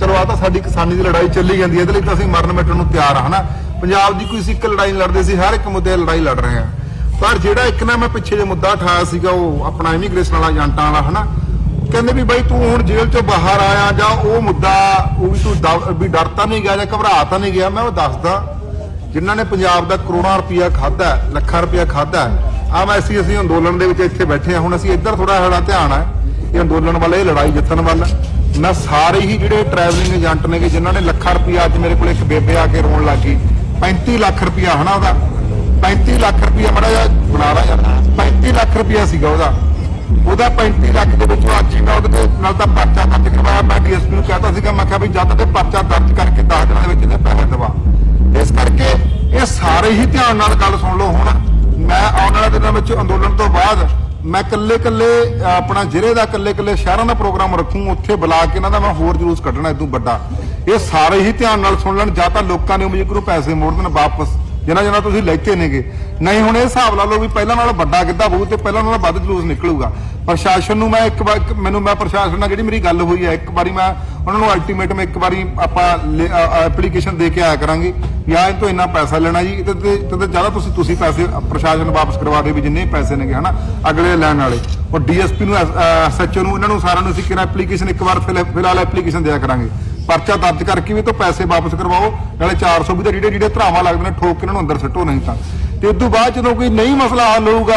ਚਲੋ ਆ ਤਾਂ ਸਾਡੀ ਕਿਸਾਨੀ ਦੀ ਲੜਾਈ ਚੱਲੀ ਜਾਂਦੀ ਹੈ, ਇਹਦੇ ਲਈ ਤਾਂ ਅਸੀਂ ਮਰਨ ਮਿਟਣ ਨੂੰ ਤਿਆਰ ਆ ਹਨਾ? ਪੰਜਾਬ ਦੀ ਕੋਈ ਸਿੱਕ ਲੜਾਈ ਨਹੀਂ ਲੜਦੇ ਸੀ ਹਰ ਇੱਕ ਮੁੱਦੇ ਲੜਾਈ ਲੜ ਰਹੇ ਆ ਪਰ ਜਿਹੜਾ ਇੱਕ ਨਾ ਮੈਂ ਪਿੱਛੇ ਜੇ ਮੁੱਦਾ ਉਠਾਇਆ ਸੀਗਾ, ਉਹ ਆਪਣਾ ਇਮੀਗ੍ਰੇਸ਼ਨ ਵਾਲਾ, ਏਜੰਟਾਂ ਵਾਲਾ, ਹਨਾ? ਕਹਿੰਦੇ ਵੀ ਬਾਈ, ਤੂੰ ਹੁਣ ਜੇਲ੍ਹ ਚੋਂ ਬਾਹਰ ਆਇਆ, ਜਾਂ ਉਹ ਮੁੱਦਾ, ਉਹ ਵੀ ਤੂੰ ਦਬ- ਵੀ ਡਰ ਤਾਂ ਨਹੀਂ ਗਿਆ ਜਾਂ ਘਬਰਾ ਤਾਂ ਨਹੀਂ ਗਿਆ, ਮੈਂ ਉਹ ਦੱਸਦਾ। ਜਿਨ੍ਹਾਂ ਨੇ ਪੰਜਾਬ ਦਾ ਕਰੋੜਾਂ ਰੁਪਇਆ ਖਾਦਾ ਲੱਖਾਂ ਰੁਪਇਆ ਖਾਦਾ ਆ ਮੈਂ ਅਸੀਂ ਅਸੀਂ ਅੰਦੋਲਨ ਦੇ ਵਿੱਚ ਇੱਥੇ ਬੈਠੇ ਹਾਂ, ਹੁਣ ਅਸੀਂ ਇੱਧਰ ਥੋੜਾ ਸਾਡਾ ਧਿਆਨ ਹੈ, ਇਹ ਅੰਦੋਲਨ ਵੱਲ, ਇਹ ਲੜਾਈ ਜਿੱਤਣ ਵੱਲ। ਮੈਂ ਸਾਰੇ ਹੀ ਜਿਹੜੇ ਟਰੈਵਲਿੰਗ ਏਜੰਟ ਨੇਗੇ, ਜਿਨ੍ਹਾਂ ਨੇ ਲੱਖਾਂ ਰੁਪਇਆ ਅੱਜ ਮੇਰੇ ਕੋਲ ਇੱਕ ਬੇਬੇ ਆ ਕੇ ਰੋਣ ਲੱਗੀ 35 ਲੱਖ ਰੁਪਇਆ ਹਨਾ ਉਹਦਾ। 35 ਲੱਖ ਰੁਪਇਆ ਮੜਾ ਜਿਹਾ ਬਣਾ ਲਾ ਯਾਰ। 35 ਲੱਖ ਰੁਪਇਆ ਸੀਗਾ ਉਹਦਾ। ਉਹਦਾ 35 ਲੱਖ ਦੇ ਵਿੱਚੋਂ ਅੱਜ ਹੀ ਮੈਂ ਉਹਦੇ ਨਾਲ ਤਾਂ ਪਰਚਾ ਦਰਜ ਕਰਵਾਇਆ। ਮੈਂ ਡੀਐਸਪੀ ਨੂੰ ਕਹਤਾ ਸੀਗਾ, ਮੈਂ ਕਿਹਾ ਵੀ ਜਦ ਤੇ ਪਰਚਾ ਦਰਜ ਕਰਕੇ 10 ਦਿਨਾਂ ਦੇ ਵਿੱਚ ਇਹਦੇ ਪੈਸੇ ਦਵਾ। ਇਸ ਕਰਕੇ ਇਹ ਸਾਰੇ ਹੀ ਧਿਆਨ ਨਾਲ ਗੱਲ ਸੁਣ ਲਓ। ਹੁਣ ਮੈਂ ਆਉਣ ਵਾਲੇ ਦਿਨਾਂ ਵਿੱਚ ਅੰਦੋਲਨ ਤੋਂ ਬਾਅਦ ਮੈਂ ਕੱਲੇ ਕੱਲੇ ਆਪਣਾ ਜ਼ਿਲ੍ਹੇ ਦਾ ਕੱਲੇ ਕੱਲੇ ਸ਼ਹਿਰਾਂ ਦਾ ਪ੍ਰੋਗਰਾਮ ਰੱਖੂੰ, ਉੱਥੇ ਬੁਲਾ ਕੇ ਇਹਨਾਂ ਦਾ ਮੈਂ ਹੋਰ ਜਲੂਸ ਕੱਢਣਾ ਇਦੋਂ ਵੱਡਾ। ਇਹ ਸਾਰੇ ਹੀ ਧਿਆਨ ਨਾਲ ਸੁਣ ਲੈਣ, ਜਾਂ ਤਾਂ ਲੋਕਾਂ ਨੇ ਉਮੀਦ ਕਰੋ ਪੈਸੇ ਮੋੜ ਦੇਣ ਵਾਪਸ ਜਿਨ੍ਹਾਂ ਜਿਨ੍ਹਾਂ ਤੁਸੀਂ ਲੈਤੇ ਨੇਗੇ। ਨਹੀਂ, ਹੁਣ ਇਹ ਹਿਸਾਬ ਲਾ ਲਓ ਵੀ ਪਹਿਲਾਂ ਨਾਲੋਂ ਵੱਡਾ ਗਿੱਧਾ ਹੋਊ ਤੇ ਪਹਿਲਾਂ ਨਾਲੋਂ ਵੱਧ ਜਲੂਸ ਨਿਕਲੂਗਾ। ਪ੍ਰਸ਼ਾਸਨ ਨੂੰ ਮੈਂ ਇੱਕ ਵਾਰ ਮੈਨੂੰ ਮੈਂ ਪ੍ਰਸ਼ਾਸਨ ਨਾਲ ਜਿਹੜੀ ਮੇਰੀ ਗੱਲ ਹੋਈ ਹੈ, ਇੱਕ ਵਾਰੀ ਮੈਂ ਉਹਨਾਂ ਨੂੰ ਅਲਟੀਮੇਟਮ ਇੱਕ ਵਾਰੀ ਆਪਾਂ ਐਪਲੀਕੇਸ਼ਨ ਦੇ ਕੇ ਆਇਆ ਕਰਾਂਗੇ ਵੀ ਇਹ ਤੋਂ ਇੰਨਾ ਪੈਸਾ ਲੈਣਾ ਜੀ, ਤੇ ਤੇ ਜ਼ਿਆਦਾ ਤੁਸੀਂ ਤੁਸੀਂ ਪੈਸੇ ਪ੍ਰਸ਼ਾਸਨ ਵਾਪਸ ਕਰਵਾ ਦਿਓ ਵੀ ਜਿੰਨੇ ਪੈਸੇ ਨੇਗੇ, ਹਨਾ? ਅਗਲੇ ਲੈਣ ਵਾਲੇ। ਉਹ ਡੀਐਸਪੀ ਨੂੰ ਐਸਐਚਓ ਨੂੰ, ਇਹਨਾਂ ਨੂੰ ਸਾਰਿਆਂ ਨੂੰ ਅਸੀਂ ਕਿਹੜਾ ਐਪਲੀਕੇਸ਼ਨ ਇੱਕ ਵਾਰ ਫਿਲਹਾਲ ਐਪਲੀਕੇਸ਼ਨ ਦਿਆ ਕਰਾਂਗੇ। ਪਰਚਾ ਦਰਜ ਕਰਕੇ ਵੀ ਤੋਂ ਪੈਸੇ ਵਾਪਸ ਕਰਵਾਓ, ਨਾਲੇ 400 ਵੀ ਦੇ ਜਿਹੜੇ ਜਿਹੜੇ ਧਰਾਵਾਂ ਲੱਗਦੇ ਨੇ, ਠੋਕ ਕੇ ਇਹਨਾਂ ਨੂੰ ਅੰਦਰ ਸੱਟੋ, ਨਹੀਂ ਤਾਂ। ਤੇ ਉਸ ਤੋਂ ਬਾਅਦ ਜਦੋਂ ਕੋਈ ਨਹੀਂ ਮਸਲਾ ਹੱਲ ਹੋਊਗਾ,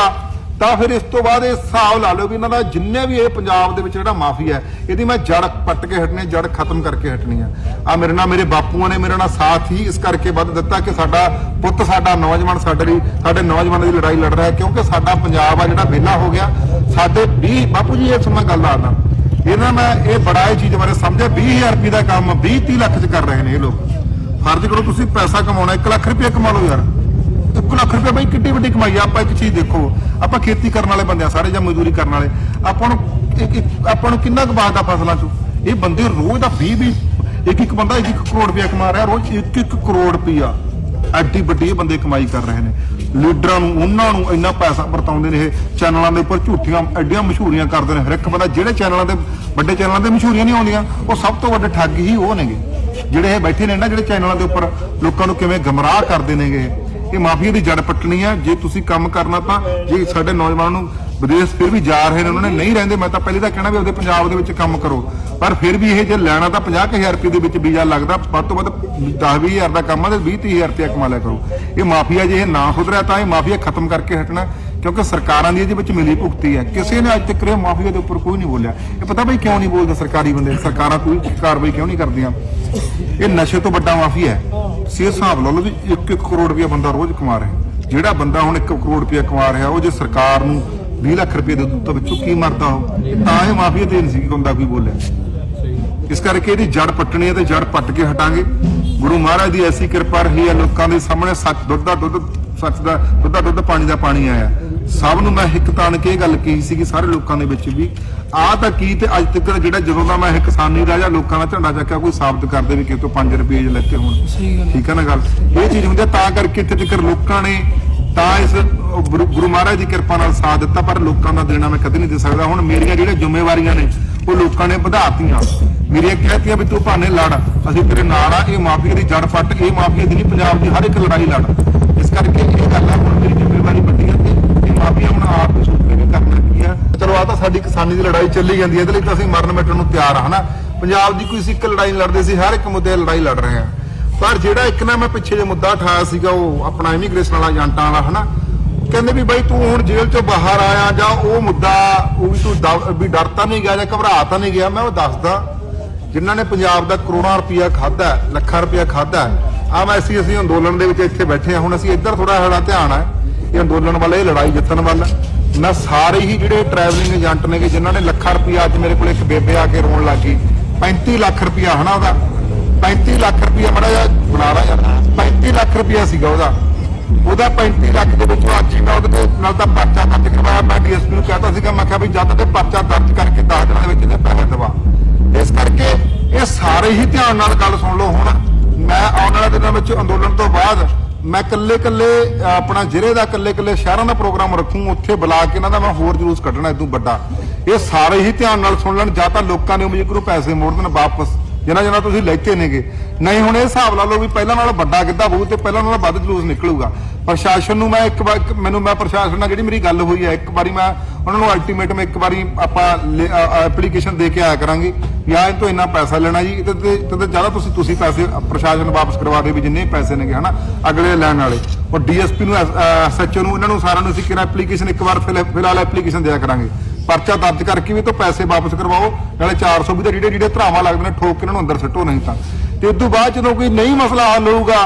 ਤਾਂ ਫਿਰ ਇਸ ਤੋਂ ਬਾਅਦ ਇਹ ਹਿਸਾਬ ਲਾ ਲਓ ਵੀ ਇਹਨਾਂ ਦਾ ਜਿੰਨੇ ਵੀ ਇਹ ਪੰਜਾਬ ਦੇ ਵਿੱਚ ਜਿਹੜਾ ਮਾਫੀਆ ਹੈ, ਇਹਦੀ ਮੈਂ ਜੜ ਪੱਟ ਕੇ ਹਟਣੀ ਜੜ ਖਤਮ ਕਰਕੇ ਹਟਣੀ ਆ ਆ ਮੇਰੇ ਨਾਲ ਮੇਰੇ ਬਾਪੂਆਂ ਨੇ ਮੇਰੇ ਨਾਲ ਸਾਥ ਹੀ ਇਸ ਕਰਕੇ ਵੱਧ ਦਿੱਤਾ ਕਿ ਸਾਡਾ ਪੁੱਤ, ਸਾਡਾ ਨੌਜਵਾਨ ਸਾਡੇ ਲਈ, ਸਾਡੇ ਨੌਜਵਾਨਾਂ ਦੀ ਲੜਾਈ ਲੜ ਰਿਹਾ ਕਿਉਂਕਿ ਸਾਡਾ ਪੰਜਾਬ ਆ ਜਿਹੜਾ ਵਿਹਲਾ ਹੋ ਗਿਆ। ਸਾਡੇ 20 ਬਾਪੂ ਜੀ, ਇਹ ਸੁਣਨਾ ਗੱਲ ਦੱਸਦਾ। ਇਹਨਾਂ ਮੈਂ ਇਹ ਬੜਾ ਇਹ ਚੀਜ਼ ਬਾਰੇ ਸਮਝਿਆ 20000 ਰੁਪਏ ਦਾ ਕੰਮ 20 30 ਲੱਖ ਚ ਕਰ ਰਹੇ ਨੇ ਇਹ ਲੋਕ। ਫਰਜ਼ ਕਰੋ ਤੁਸੀਂ ਪੈਸਾ ਕਮਾਉਣਾ 1 ਲੱਖ ਰੁਪਏ ਕਮਾ ਲਓ ਯਾਰ। 1 ਲੱਖ ਰੁਪਏ ਬਈ, ਕਿੱਡੀ ਵੱਡੀ ਕਮਾਈ ਆ। ਆਪਾਂ ਇੱਕ ਚੀਜ਼ ਦੇਖੋ, ਆਪਾਂ ਖੇਤੀ ਕਰਨ ਵਾਲੇ ਬੰਦੇ ਆ ਸਾਰੇ ਜਾਂ ਮਜ਼ਦੂਰੀ ਕਰਨ ਵਾਲੇ। ਆਪਾਂ ਨੂੰ ਇੱਕ- ਇੱਕ- ਆਪਾਂ ਨੂੰ ਕਿੰਨਾ ਕੁ ਬਾਤ ਆ ਫਸਲਾਂ ਚੋਂ? ਇਹ ਬੰਦੇ ਰੋਜ਼ ਦਾ 20 20 ਇੱਕ ਇੱਕ ਬੰਦਾ ਇੱਕ ਇੱਕ ਕਰੋੜ ਰੁਪਇਆ ਕਮਾ ਰਿਹਾ, ਰੋਜ਼ 1 1 ਕਰੋੜ ਰੁਪਇਆ। ਐਡੀ ਵੱਡੀ ਇਹ ਬੰਦੇ ਕਮਾਈ ਕਰ ਰਹੇ ਨੇ। ਲੀਡਰਾਂ ਨੂੰ, ਉਹਨਾਂ ਨੂੰ ਇੰਨਾ ਪੈਸਾ ਵਰਤਾਉਂਦੇ ਨੇ ਇਹ ਚੈਨਲਾਂ ਦੇ ਉੱਪਰ, ਝੂਠੀਆਂ, ਐਡੀਆਂ ਮਸ਼ਹੂਰੀਆਂ ਕਰਦੇ ਨੇ। ਹਰ ਇੱਕ ਬੰਦਾ ਜਿਹੜੇ ਚੈਨਲਾਂ ਦੇ, ਵੱਡੇ ਚੈਨਲਾਂ ਦੇ ਮਸ਼ਹੂਰੀਆਂ ਨਹੀਂ ਆਉਂਦੀਆਂ, ਉਹ ਸਭ ਤੋਂ ਵੱਡੇ ਠੱਗ ਹੀ ਉਹ ਨੇਗੇ। ਜਿਹੜੇ ਇਹ ਬੈਠੇ ਨੇ ਨਾ, ਜਿਹੜੇ ਚੈਨਲਾਂ ਦੇ ਉੱਪਰ, ਲੋਕਾਂ ਨੂੰ ਕਿਵੇਂ ਗਮਰਾਹ ਕਰਦੇ ਨੇਗੇ ਇਹ ਮਾਫੀਆ ਦੀ ਜੜ ਪੱਟਣੀ ਆ। ਜੇ ਤੁਸੀਂ ਕੰਮ ਕਰਨਾ ਤਾਂ ਜੇ ਸਾਡੇ ਨੌਜਵਾਨਾਂ ਨੂੰ ਵਿਦੇਸ਼ ਫਿਰ ਵੀ ਜਾ ਰਹੇ ਨੇ, ਉਹਨਾਂ ਨੇ ਨਹੀਂ ਰਹਿੰਦੇ, ਮੈਂ ਤਾਂ ਪਹਿਲੇ ਤਾਂ ਕਹਿਣਾ ਵੀ ਉਹਦੇ ਪੰਜਾਬ ਦੇ ਵਿੱਚ ਕੰਮ ਕਰੋ। ਪਰ ਫਿਰ ਵੀ ਇਹ ਜੇ ਲੈਣਾ ਤਾਂ 50000 ਰੁਪਏ ਦੇ ਵਿੱਚ ਵੀਜ਼ਾ ਲੱਗਦਾ, ਵੱਧ ਤੋਂ ਵੱਧ 10-20000 ਦਾ ਕੰਮ ਆ ਤੇ 20-30000 ਰੁਪਏ ਕਮਾ ਲਿਆ ਕਰੋ। ਇਹ ਮਾਫੀਆ ਜੇ ਇਹ ਨਾ ਸੁਧਰਿਆ ਤਾਂ ਇਹ ਮਾਫੀਆ ਖਤਮ ਕਰਕੇ ਹਟਣਾ। ਕਿਉਂਕਿ ਸਰਕਾਰਾਂ ਦੀ ਇਹਦੇ ਵਿੱਚ ਮਿਲੀ ਭੁਗਤੀ ਹੈ। ਕਿਸੇ ਨੇ ਅੱਜ ਤੱਕ ਇਹ ਮਾਫੀਆ ਦੇ ਉੱਪਰ ਕੋਈ ਨਹੀਂ ਬੋਲਿਆ। ਇਹ ਪਤਾ ਬਈ ਕਿਉਂ ਨਹੀਂ ਬੋਲਦੇ ਸਰਕਾਰੀ ਬੰਦੇ? ਸਰਕਾਰਾਂ ਕੋਈ ਕਾਰਵਾਈ ਕਿਉਂ ਨਹੀਂ ਕਰਦੀਆਂ? ਇਹ ਨਸ਼ੇ ਤੋਂ ਵੱਡਾ ਮਾਫੀਆ ਹੈ। ਸੀ ਹਿਸਾਬ ਲਾ ਲਓ ਵੀ 1-1 ਕਰੋੜ ਰੁਪਇਆ ਬੰਦਾ ਰੋਜ਼ ਕਮਾ ਰਿਹਾ ਜਿਹੜਾ ਬੰਦਾ ਹੁਣ 1 ਕਰੋੜ ਰੁਪਇਆ ਕਮਾ ਰਿਹਾ, ਉਹ ਜੇ ਸਰਕਾਰ ਨੂੰ 20 ਲੱਖ ਰੁਪਏ ਦੇ ਦਿੱਤਾ ਵਿੱਚੋਂ ਕੀ ਮਰਦਾ ਉਹ? ਤਾਂ ਇਹ ਮਾਫੀਆ ਤੇ ਨਹੀਂ ਸੀ ਬੰਦਾ ਕੋਈ ਬੋਲਿਆ। ਇਸ ਕਰਕੇ ਇਹਦੀ ਜੜ ਪੱਟਣੀ ਹੈ ਤੇ ਜੜ ਪੱਟ ਕੇ ਹਟਾਂਗੇ। ਗੁਰੂ ਮਹਾਰਾਜ ਦੀ ਐਸੀ ਕਿਰਪਾ ਰਹੀ ਹੈ, ਲੋਕਾਂ ਦੇ ਸਾਹਮਣੇ ਸੱਚ ਦੁੱਧ ਦਾ ਦੁੱਧ, ਸੱਚ ਦਾ ਦੁੱਧ ਦਾ ਦੁੱਧ ਪਾਣੀ ਦਾ ਪਾਣੀ ਆਇਆ। ਸਭ ਨੂੰ ਮੈਂ ਹਿੱਕ ਤਾਣ ਕੇ ਇਹ ਗੱਲ ਕਹੀ ਸੀ ਕਿ ਸਾਰੇ ਲੋਕਾਂ ਦੇ ਵਿੱਚ ਵੀ ਆਹ ਤਾਂ ਕੀ ਤੇ ਅੱਜ ਤੱਕ ਜਿਹੜਾ ਜਦੋਂ ਦਾ ਮੈਂ ਇਹ ਕਿਸਾਨੀ ਰਾਜਾ ਲੋਕਾਂ ਦਾ ਝੰਡਾ ਚੱਕਿਆ ਕੋਈ ਸਾਬਤ ਕਰਦੇ ਵੀ ਕਿ ਤੋਂ 5 ਰੁਪਏ ਜ ਲੱਗੇ ਹੋਣ ਠੀਕ ਹੈ ਨਾ ਗੱਲ? ਇਹ ਚੀਜ਼ ਹੁੰਦੀ ਤਾਂ ਕਰਕੇ ਇੱਥੇ ਤੱਕ ਲੋਕਾਂ ਨੇ ਤਾਂ ਇਸ ਗੁਰੂ ਮਹਾਰਾਜ ਦੀ ਕਿਰਪਾ ਨਾਲ ਸਾਥ ਦਿੱਤਾ ਪਰ ਲੋਕਾਂ ਦਾ ਦੇਣਾ ਮੈਂ ਕਦੇ ਨਹੀਂ ਦੇ ਸਕਦਾ। ਹੁਣ ਮੇਰੀਆਂ ਜਿਹੜੀਆਂ ਜ਼ਿੰਮੇਵਾਰੀਆਂ ਨੇ ਉਹ ਲੋਕਾਂ ਨੇ ਵਧਾਤੀਆਂ। ਮੇਰੀਆਂ ਕਹਿਤੀਆਂ ਵੀ ਤੂੰ ਭਾਨੇ ਲੜ ਅਸੀਂ ਤੇਰੇ ਨਾਲ ਆ ਇਹ ਮਾਫੀਆ ਦੀ ਜੜ ਫੱਟ ਇਹ ਮਾਫੀਆ ਦੀ ਨਹੀਂ ਪੰਜਾਬ ਦੀ ਹਰ ਇੱਕ ਲੜਾਈ ਲੜ। ਇਸ ਕਰਕੇ ਇਹ ਗੱਲ ਆ ਹੁਣ ਮੇਰੀ ਤੇ ਹੁਣ ਆਪ ਹੀ ਸੋਚ ਕੇ ਕਰਨਾ ਕੀ ਆ। ਚਲੋ ਆ ਤਾਂ ਸਾਡੀ ਕਿਸਾਨੀ ਦੀ ਲੜਾਈ ਚੱਲੀ ਜਾਂਦੀ ਹੈ, ਇਹਦੇ ਲਈ ਤਾਂ ਅਸੀਂ ਮਰਨ ਮਿਟਣ ਨੂੰ ਤਿਆਰ ਆ, ਹਨਾ? ਪੰਜਾਬ ਦੀ ਕੋਈ ਸਿੱਕ ਲੜਾਈ ਲੜਦੇ ਸੀ, ਹਰ ਇੱਕ ਮੁੱਦੇ ਲੜਾਈ ਲੜ ਰਹੇ ਆ। ਪਰ ਜਿਹੜਾ ਇੱਕ ਨਾ ਮੈਂ ਪਿੱਛੇ ਜੇ ਮੁੱਦਾ ਉਠਾਇਆ ਸੀਗਾ, ਉਹ ਆਪਣਾ ਇਮੀਗ੍ਰੇਸ਼ਨ ਵਾਲਾ ਏਜੰਟਾਂ ਵਾਲਾ, ਹਨਾ? ਕਹਿੰਦੇ ਵੀ ਬਾਈ ਤੂੰ ਹੁਣ ਜੇਲ੍ਹ ਚੋਂ ਬਾਹਰ ਆਇਆ, ਜਾਂ ਉਹ ਮੁੱਦਾ, ਉਹ ਵੀ ਤੂੰ ਵੀ ਡਰ ਤਾਂ ਨਹੀਂ ਗਿਆ ਜਾਂ ਘਬਰਾ ਤਾਂ ਨਹੀਂ ਗਿਆ, ਮੈਂ ਉਹ ਦੱਸਦਾ। ਜਿਨ੍ਹਾਂ ਨੇ ਪੰਜਾਬ ਦਾ ਕਰੋੜਾਂ ਰੁਪਇਆ ਖਾਦਾ ਲੱਖਾਂ ਰੁਪਇਆ ਖਾਦਾ ਆ ਮੈਂ ਅਸੀਂ ਅਸੀਂ ਅੰਦੋਲਨ ਦੇ ਵਿੱਚ ਇੱਥੇ ਬੈਠੇ ਆ ਹੁਣ ਅਸੀਂ ਇੱਧਰ ਥੋੜਾ ਸਾਡਾ ਧਿਆਨ ਹੈ। ਇਹ ਅੰਦੋਲਨ ਵਾਲੇ, ਇਹ ਲੜਾਈ ਜਿੱਤਣ ਵੱਲ। ਮੈਂ ਸਾਰੇ ਹੀ ਜਿਹੜੇ ਟਰੈਵਲਿੰਗ ਏਜੰਟ ਨੇਗੇ, ਜਿਨ੍ਹਾਂ ਨੇ ਲੱਖਾਂ ਰੁਪਇਆ ਅੱਜ ਮੇਰੇ ਕੋਲ ਇੱਕ ਬੇਬੇ ਆ ਕੇ ਰੋਣ ਲੱਗੀ 35 ਲੱਖ ਰੁਪਇਆ ਹਨਾ ਉਹਦਾ। 35 ਲੱਖ ਰੁਪਇਆ ਮੜਾ ਜਿਹਾ ਬਣਾ ਯਾਰ। 35 ਲੱਖ ਰੁਪਇਆ ਸੀਗਾ ਉਹਦਾ। ਉਹਦਾ 35 ਲੱਖ ਦੇ ਵਿੱਚੋਂ ਅੱਜ ਹੀ ਮੈਂ ਉਹਦੇ ਨਾਲ ਤਾਂ ਪਰਚਾ ਦਰਜ ਕਰਵਾਇਆ। ਮੈਂ ਡੀਐਸਪੀ ਨੂੰ ਕਹਤਾ ਸੀਗਾ, ਮੈਂ ਕਿਹਾ ਵੀ ਜਦ ਤੇ ਪਰਚਾ ਦਰਜ ਕਰਕੇ 10 ਦਿਨਾਂ ਦੇ ਵਿੱਚ ਇਹਦੇ ਪੈਸੇ ਦਵਾ। ਇਸ ਕਰਕੇ ਇਹ ਸਾਰੇ ਹੀ ਧਿਆਨ ਨਾਲ ਗੱਲ ਸੁਣ ਲਓ। ਹੁਣ ਮੈਂ ਆਉਣ ਵਾਲੇ ਦਿਨਾਂ ਵਿੱਚ ਅੰਦੋਲਨ ਤੋਂ ਬਾਅਦ ਮੈਂ ਕੱਲੇ ਕੱਲੇ ਆਪਣਾ ਜ਼ਿਲ੍ਹੇ ਦਾ ਕੱਲੇ ਕੱਲੇ ਸ਼ਹਿਰਾਂ ਦਾ ਪ੍ਰੋਗਰਾਮ ਰੱਖੂੰ, ਉੱਥੇ ਬੁਲਾ ਕੇ ਇਹਨਾਂ ਦਾ ਮੈਂ ਹੋਰ ਜਲੂਸ ਕੱਢਣਾ ਇਦੋਂ ਵੱਡਾ। ਇਹ ਸਾਰੇ ਹੀ ਧਿਆਨ ਨਾਲ ਸੁਣ ਲੈਣ, ਜਾਂ ਤਾਂ ਲੋਕਾਂ ਨੇ ਉਮੀਦ ਕਰੋ ਪੈਸੇ ਮੋੜ ਦੇਣ ਵਾਪਸ ਜਿਨ੍ਹਾਂ ਜਿਨ੍ਹਾਂ ਤੁਸੀਂ ਲੈਤੇ ਨੇਗੇ। ਨਹੀਂ ਹੁਣ ਇਹ ਹਿਸਾਬ ਲਾ ਲਓ ਵੀ ਪਹਿਲਾਂ ਨਾਲੋਂ ਵੱਡਾ ਕਿੱਦਾਂ ਹੋਊ ਤੇ ਪਹਿਲਾਂ ਨਾਲੋਂ ਵੱਧ ਜਲੂਸ ਨਿਕਲੂਗਾ। ਪ੍ਰਸ਼ਾਸਨ ਨੂੰ ਮੈਂ ਇੱਕ ਵਾਰ ਮੈਨੂੰ ਮੈਂ ਪ੍ਰਸ਼ਾਸਨ ਨਾਲ ਜਿਹੜੀ ਮੇਰੀ ਗੱਲ ਹੋਈ ਹੈ, ਇੱਕ ਵਾਰੀ ਮੈਂ ਉਹਨਾਂ ਨੂੰ ਅਲਟੀਮੇਟਮ ਇੱਕ ਵਾਰੀ ਆਪਾਂ ਐਪਲੀਕੇਸ਼ਨ ਦੇ ਕੇ ਆਇਆ ਕਰਾਂਗੇ ਵੀ ਆਹ ਇਹ ਤੋਂ ਇੰਨਾ ਪੈਸਾ ਲੈਣਾ ਜੀ ਤੇ ਤੇ ਜ਼ਿਆਦਾ ਤੁਸੀਂ ਤੁਸੀਂ ਪੈਸੇ ਪ੍ਰਸ਼ਾਸਨ ਵਾਪਸ ਕਰਵਾ ਦੇ ਵੀ ਜਿੰਨੇ ਪੈਸੇ ਨੇਗੇ, ਹਨਾ? ਅਗਲੇ ਲੈਣ ਵਾਲੇ। ਉਹ ਡੀਐਸਪੀ ਨੂੰ ਐਸਐਚਓ ਨੂੰ, ਇਹਨਾਂ ਨੂੰ ਸਾਰਿਆਂ ਨੂੰ ਅਸੀਂ ਕਿਹੜਾ ਐਪਲੀਕੇਸ਼ਨ ਇੱਕ ਵਾਰ ਫਿਲਹਾਲ ਐਪਲੀਕੇਸ਼ਨ ਦਿਆ ਕਰਾਂਗੇ। ਪਰਚਾ ਦਰਜ ਕਰਕੇ ਵੀ ਤੋਂ ਪੈਸੇ ਵਾਪਸ ਕਰਵਾਓ, ਨਾਲੇ 400 ਵੀ ਦੇ ਜਿਹੜੇ ਜਿਹੜੇ ਧਰਾਵਾਂ ਲੱਗਦੇ ਨੇ, ਠੋਕ ਕੇ ਇਹਨਾਂ ਨੂੰ ਅੰਦਰ ਸੱਟੋ, ਨਹੀਂ ਤਾਂ। ਤੇ ਉਸ ਤੋਂ ਬਾਅਦ ਜਦੋਂ ਕੋਈ ਨਹੀਂ ਮਸਲਾ ਹੱਲ ਹੋਊਗਾ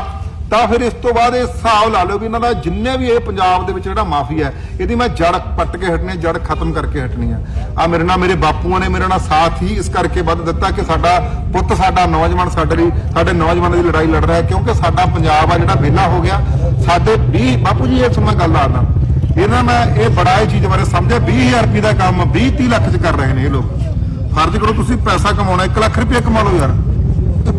ਤਾਂ ਫਿਰ ਇਸ ਤੋਂ ਬਾਅਦ ਇਹ ਹਿਸਾਬ ਲਾ ਲਓ ਵੀ ਇਹਨਾਂ ਦਾ ਜਿੰਨੇ ਵੀ ਇਹ ਪੰਜਾਬ ਦੇ ਵਿੱਚ ਜਿਹੜਾ ਮਾਫੀਆ ਹੈ, ਇਹਦੀ ਮੈਂ ਜੜ ਪੱਟ ਕੇ ਹਟਣੀ ਹੈ, ਜੜ ਖਤਮ ਕਰਕੇ ਹਟਣੀ ਹੈ। ਆ ਮੇਰੇ ਨਾਲ ਮੇਰੇ ਬਾਪੂਆਂ ਨੇ ਮੇਰੇ ਨਾਲ ਸਾਥ ਹੀ ਇਸ ਕਰਕੇ ਵੱਧ ਦਿੱਤਾ ਕਿ ਸਾਡਾ ਪੁੱਤ, ਸਾਡਾ ਨੌਜਵਾਨ ਸਾਡੇ ਲਈ, ਸਾਡੇ ਨੌਜਵਾਨਾਂ ਦੀ ਲੜਾਈ ਲੜ ਰਿਹਾ ਹੈ, ਕਿਉਂਕਿ ਸਾਡਾ ਪੰਜਾਬ ਆ ਜਿਹੜਾ ਵਿਹਲਾ ਹੋ ਗਿਆ। ਸਾਡੇ 20 ਬਾਪੂ ਜੀ ਇਹ ਸਮਾਂ ਗੱਲ ਆਦਾ ਇਹਨਾਂ ਮੈਂ ਇਹ ਬੜਾ ਇਹ ਚੀਜ਼ ਬਾਰੇ ਸਮਝਿਆ 20000 ਰੁਪਏ ਦਾ ਕੰਮ 20 30 ਲੱਖ ਚ ਕਰ ਰਹੇ ਨੇ ਇਹ ਲੋਕ। ਫਰਜ਼ ਕਰੋ ਤੁਸੀਂ ਪੈਸਾ ਕਮਾਉਣਾ 1 ਲੱਖ ਰੁਪਏ ਕਮਾ ਲਓ ਯਾਰ।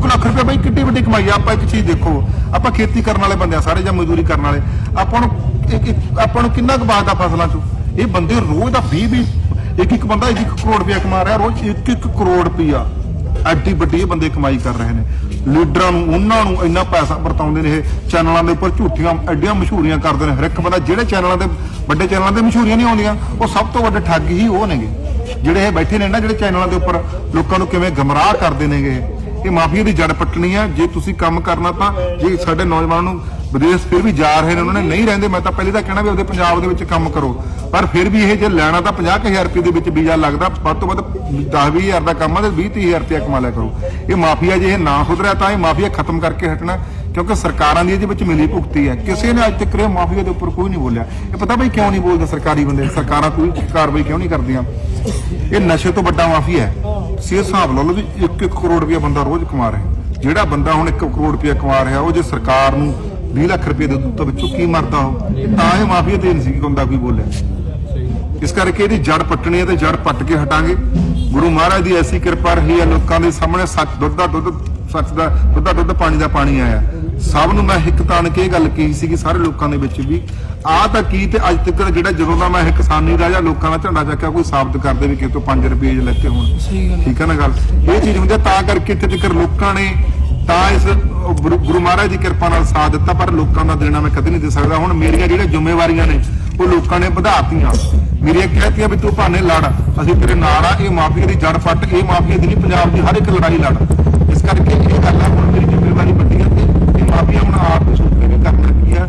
1 ਲੱਖ ਰੁਪਏ ਬਾਈ, ਕਿੱਡੀ ਵੱਡੀ ਕਮਾਈ ਆ। ਆਪਾਂ ਇੱਕ ਚੀਜ਼ ਦੇਖੋ, ਆਪਾਂ ਖੇਤੀ ਕਰਨ ਵਾਲੇ ਬੰਦੇ ਆ, ਸਾਰੇ ਜਾਂ ਮਜ਼ਦੂਰੀ ਕਰਨ ਵਾਲੇ। ਆਪਾਂ ਨੂੰ ਇੱਕ- ਇੱਕ- ਆਪਾਂ ਨੂੰ ਕਿੰਨਾ ਕੁ ਬਾਤ ਆ ਫਸਲਾਂ ਚੋਂ? ਇਹ ਬੰਦੇ ਰੋਜ਼ ਦਾ 20 20 ਇੱਕ ਇੱਕ ਬੰਦਾ 1 ਕਰੋੜ ਰੁਪਇਆ ਕਮਾ ਰਿਹਾ, ਰੋਜ਼ 1 1 ਕਰੋੜ ਰੁਪਇਆ। ਐਡੀ ਵੱਡੀ ਇਹ ਬੰਦੇ ਕਮਾਈ ਕਰ ਰਹੇ ਨੇ। ਲੀਡਰਾਂ ਨੂੰ, ਉਹਨਾਂ ਨੂੰ ਇੰਨਾ ਪੈਸਾ ਵਰਤਾਉਂਦੇ ਨੇ ਇਹ ਚੈਨਲਾਂ ਦੇ ਉੱਪਰ, ਝੂਠੀਆਂ, ਐਡੀਆਂ ਮਸ਼ਹੂਰੀਆਂ ਕਰਦੇ ਨੇ। ਹਰ ਇੱਕ ਬੰਦਾ ਜਿਹੜੇ ਚੈਨਲਾਂ ਦੇ, ਵੱਡੇ ਚੈਨਲਾਂ ਤੇ ਮਸ਼ਹੂਰੀਆਂ ਨਹੀਂ ਆਉਂਦੀਆਂ, ਉਹ ਸਭ ਤੋਂ ਵੱਡੇ ਠੱਗ ਹੀ ਉਹ ਨੇਗੇ। ਜਿਹੜੇ ਇਹ ਬੈਠੇ ਨੇ ਨਾ, ਜਿਹੜੇ ਚੈਨਲਾਂ ਦੇ ਉੱਪਰ, ਲੋਕਾਂ ਨੂੰ ਕਿਵੇਂ ਗਮਰਾਹ ਕਰਦੇ ਨੇਗੇ ਇਹ। ਮਾਫੀਆ ਦੀ ਜੜ ਪੱਟਣੀ ਆ। ਜੇ ਤੁਸੀਂ ਕੰਮ ਕਰਨਾ ਤਾਂ ਜੇ ਸਾਡੇ ਨੌਜਵਾਨਾਂ ਨੂੰ ਵਿਦੇਸ਼ ਫਿਰ ਵੀ ਜਾ ਰਹੇ ਨੇ, ਉਹਨਾਂ ਨੇ ਨਹੀਂ ਰਹਿੰਦੇ, ਮੈਂ ਤਾਂ ਪਹਿਲੇ ਤਾਂ ਕਹਿਣਾ ਵੀ ਉਹਦੇ ਪੰਜਾਬ ਦੇ ਵਿੱਚ ਕੰਮ ਕਰੋ। ਪਰ ਫਿਰ ਵੀ ਇਹ ਜੇ ਲੈਣਾ ਤਾਂ 50000 ਰੁਪਏ ਦੇ ਵਿੱਚ ਵੀਜ਼ਾ ਲੱਗਦਾ, ਵੱਧ ਤੋਂ ਵੱਧ 10-20000 ਦਾ ਕੰਮ ਆ ਤੇ 20-30000 ਰੁਪਏ ਕਮਾ ਲਿਆ ਕਰੋ। ਇਹ ਮਾਫੀਆ ਜੇ ਇਹ ਨਾ ਸੁਧਰਿਆ ਤਾਂ ਇਹ ਮਾਫੀਆ ਖਤਮ ਕਰਕੇ ਹਟਣਾ। ਕਿਉਂਕਿ ਸਰਕਾਰਾਂ ਦੀ ਇਹਦੇ ਵਿੱਚ ਮਿਲੀ ਭੁਗਤੀ ਹੈ। ਕਿਸੇ ਨੇ ਅੱਜ ਤੱਕ ਇਹ ਮਾਫੀਆ ਦੇ ਉੱਪਰ ਕੋਈ ਨਹੀਂ ਬੋਲਿਆ। ਇਹ ਪਤਾ ਬਈ ਕਿਉਂ ਨਹੀਂ ਬੋਲਦੇ ਸਰਕਾਰੀ ਬੰਦੇ? ਸਰਕਾਰਾਂ ਕੋਈ ਕਾਰਵਾਈ ਕਿਉਂ ਨਹੀਂ ਕਰਦੀਆਂ? ਇਹ ਨਸ਼ੇ ਤੋਂ ਵੱਡਾ ਮਾਫੀਆ ਹੈ। ਤੁਸੀਂ ਹਿਸਾਬ ਲਾ ਲਓ ਵੀ 1-1 ਕਰੋੜ ਰੁਪਇਆ ਬੰਦਾ ਰੋਜ਼ ਕਮਾ ਰਿਹਾ ਜਿਹੜਾ ਬੰਦਾ ਹੁਣ 1 ਕਰੋੜ ਰੁਪਇਆ ਕਮਾ ਰਿਹਾ, ਉਹ ਜੇ ਸਰਕਾਰ ਨੂੰ 20 ਲੱਖ ਰੁਪਏ ਦੇ ਦੁੱਧ ਵਿੱਚੋਂ ਕੀ ਮਰਦਾ ਉਹ? ਤਾਂ ਇਹ ਮਾਫੀਆ ਤੇ ਨਹੀਂ ਸੀ ਬੰਦਾ ਕੋਈ ਬੋਲਿਆ ਇਸ ਕਰਕੇ ਇਹਦੀ ਜੜ ਪੱਟਣੀ ਹੈ ਤੇ ਜੜ ਪੱਟ ਕੇ ਹਟਾਂਗੇ। ਗੁਰੂ ਮਹਾਰਾਜ ਦੀ ਐਸੀ ਕਿਰਪਾ ਰਹੀ ਹੈ, ਲੋਕਾਂ ਦੇ ਸਾਹਮਣੇ ਸੱਚ ਦੁੱਧ ਦਾ ਦੁੱਧ, ਸੱਚ ਦਾ ਦੁੱਧ ਦਾ ਦੁੱਧ, ਪਾਣੀ ਦਾ ਪਾਣੀ ਆਇਆ। ਸਭ ਨੂੰ ਮੈਂ ਹਿੱਕ ਤਾਣ ਕੇ ਇਹ ਗੱਲ ਕਹੀ ਸੀ ਕਿ ਸਾਰੇ ਲੋਕਾਂ ਦੇ ਵਿੱਚ ਵੀ ਆਹ ਤਾਂ ਕੀ ਤੇ ਅੱਜ ਤੱਕ ਜਿਹੜਾ ਜਦੋਂ ਦਾ ਮੈਂ ਇਹ ਕਿਸਾਨੀ ਦਾ ਜਾਂ ਲੋਕਾਂ ਦਾ ਝੰਡਾ ਚੱਕਿਆ ਕੋਈ ਸਾਬਤ ਕਰਦੇ ਵੀ ਕਿਤੋਂ 5 ਰੁਪਏ ਜ ਲੈਤੇ ਹੋਣ ਠੀਕ ਹੈ ਨਾ ਗੱਲ? ਇਹ ਚੀਜ਼ ਹੁੰਦੀ ਤਾਂ ਕਰਕੇ ਇੱਥੇ ਤੱਕ ਲੋਕਾਂ ਨੇ ਤਾਂ ਇਸ ਗੁਰੂ ਗੁਰੂ ਮਹਾਰਾਜ ਦੀ ਕਿਰਪਾ ਨਾਲ ਸਾਥ ਦਿੱਤਾ ਪਰ ਲੋਕਾਂ ਦਾ ਦੇਣਾ ਮੈਂ ਕਦੇ ਨਹੀਂ ਦੇ ਸਕਦਾ। ਹੁਣ ਮੇਰੀਆਂ ਜਿਹੜੀਆਂ ਜ਼ਿੰਮੇਵਾਰੀਆਂ ਨੇ ਉਹ ਲੋਕਾਂ ਨੇ ਵਧਾਤੀਆਂ। ਮੇਰੀਆਂ ਕਹਿਤੀਆਂ ਵੀ ਤੂੰ ਭਾਨੇ ਲੜ ਅਸੀਂ ਤੇਰੇ ਨਾਲ ਆ ਇਹ ਮਾਫੀਆ ਦੀ ਜੜ ਫੱਟ ਇਹ ਮਾਫੀਆ ਦੀ ਨਹੀਂ ਪੰਜਾਬ ਦੀ ਹਰ ਇੱਕ ਲੜਾਈ ਲੜ। ਇਸ ਕਰਕੇ ਇਹ ਗੱਲ ਆ ਹੁਣ ਮੇਰੀ ਜ਼ਿੰਮੇਵਾਰੀ ਵੱਡੀ ਹੈ ਤੇ ਇਹ ਮਾਫੀਆ ਆਪ ਨੂੰ ਸੋਚ ਵੀ ਕਰਨਾ ਕੀ ਆ।